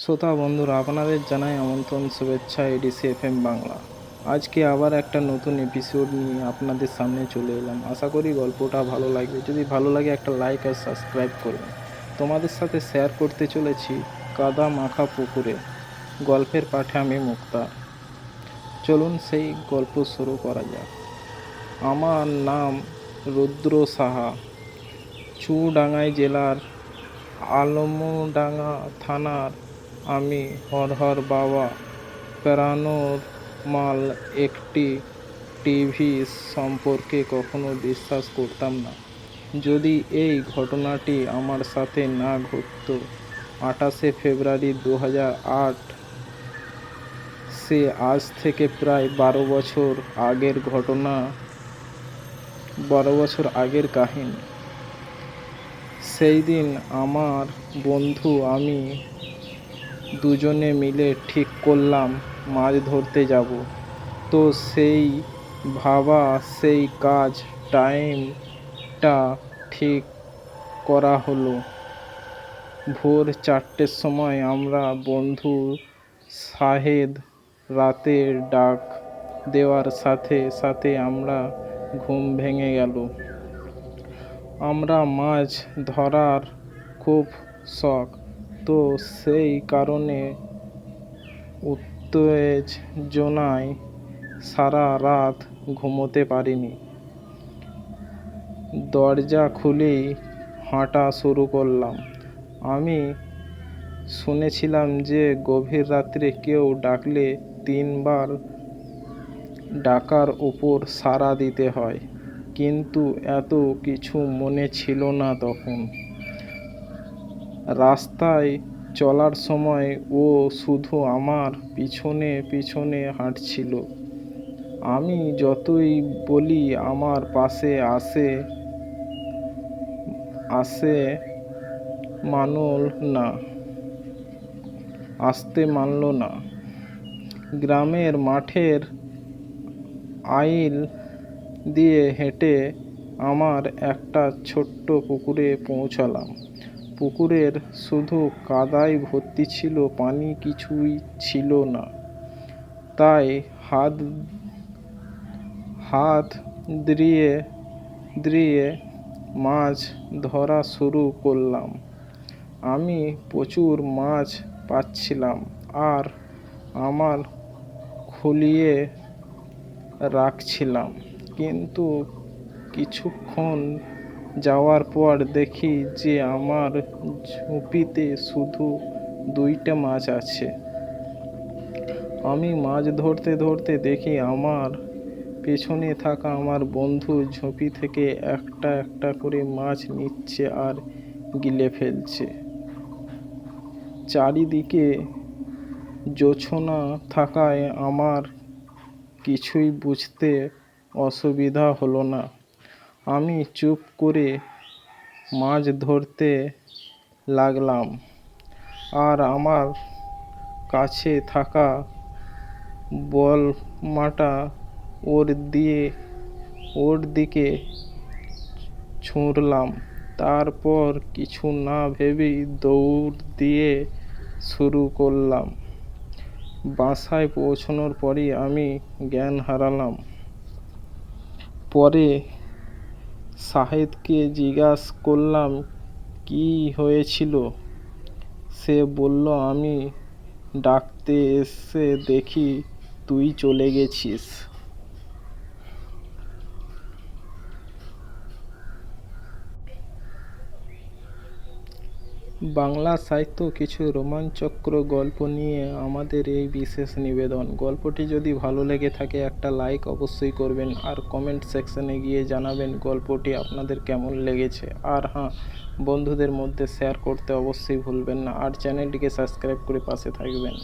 শ্রোতা বন্ধুরা, আপনাদের জানাই আমন্ত্রণ, শুভেচ্ছা, এডিসি এফ এম বাংলা। আজকে আবার একটা নতুন এপিসোড নিয়ে আপনাদের সামনে চলে এলাম। আশা করি গল্পটা ভালো লাগবে। যদি ভালো লাগে, একটা লাইক আর সাবস্ক্রাইব করবেন। তোমাদের সাথে শেয়ার করতে চলেছি কাদা মাখা পুকুরে। গল্পের পাঠে আমি মুক্তা। চলুন সেই গল্প শুরু করা যাক। আমার নাম রুদ্র সাহা। চুডাঙ্গাই জেলার আলমডাঙ্গা থানার আমি হর হর বাবা। পেরানোর মাল একটি টিভি সম্পর্কে কখনো বিশ্বাস করতাম না। যদি এই ঘটনাটি আমার সাথে না ঘটতো, আঠাশে ফেব্রুয়ারি দু আট, সে আজ থেকে প্রায় বারো বছর আগের ঘটনা, বারো বছর আগের কাহিনী। সেই দিন আমার বন্ধু আমি দুজনে মিলে ঠিক করলাম, মাছ ধরতে যাব। তো সেই ভাবা, সেই কাজ, টাইমটা ঠিক করা হলো। ভোর চারটের সময় আমরা বন্ধু সাহেদ রাতের ডাক দেওয়ার সাথে সাথে আমরা ঘুম ভেঙে গেল। আমরা মাছ ধরার খুব শখ। তো সেই কারণে উত্তেজনায় সারা রাত ঘুমোতে পারিনি। দরজা খুলেই হাঁটা শুরু করলাম। আমি শুনেছিলাম যে গভীর রাত্রে কেউ ডাকলে তিনবার ডাকার উপর সাড়া দিতে হয়, কিন্তু এত কিছু মনে ছিল না তখন। রাস্তায় চলার সময় ও শুধু আমার পিছনে পিছনে হাঁটছিল। আমি যতই বলি আমার পাশে আসে আসে মানল না, আসতে মানল না। গ্রামের মাঠের আইল দিয়ে হেঁটে আমার একটা ছোট্ট পুকুরে পৌঁছালাম। পুকুরের শুধু কাদায় ভর্তি ছিল, পানি কিছুই ছিল না। তাই হাত হাত দিয়ে দিয়ে মাছ ধরা শুরু করলাম। আমি প্রচুর মাছ পাচ্ছিলাম আর আমার খুলিয়ে রাখছিলাম, কিন্তু কিছুক্ষণ যাওয়ার পর দেখি যে আমার ঝুঁপিতে শুধু দুইটা মাছ আছে। আমি মাছ ধরতে ধরতে দেখি আমার পেছনে থাকা আমার বন্ধু ঝুঁপি থেকে একটা একটা করে মাছ নিচ্ছে আর গিলে ফেলছে। চারিদিকে জোছনা থাকায় আমার কিছুই বুঝতে অসুবিধা হলো না। আমি চুপ করে মাছ ধরতে লাগলাম। আর আমার কাছে থাকা বলমাটা ওর দিয়ে, ওর দিকে ছুঁড়লাম। তারপর কিছু না ভেবেই দৌড় দিয়ে শুরু করলাম। বাসায় পৌঁছানোর পরই আমি জ্ঞান হারালাম। পরে শাহেদকে জিজ্ঞাস করলাম কি হয়েছিল? সে বলল আমি ডাকতে এসে দেখি তুই চলে গেছিস। বাংলা সাহিত্য কিছু রোমাঞ্চকর গল্প নিয়ে আমাদের এই বিশেষ নিবেদন। গল্পটি যদি ভালো লেগে থাকে, একটা লাইক অবশ্যই করবেন আর কমেন্ট সেকশনে গিয়ে জানাবেন গল্পটি আপনাদের কেমন লেগেছে। আর হ্যাঁ বন্ধুদের মধ্যে শেয়ার করতে অবশ্যই ভুলবেন না। আর চ্যানেলটিকে সাবস্ক্রাইব করে পাশে থাকবেন।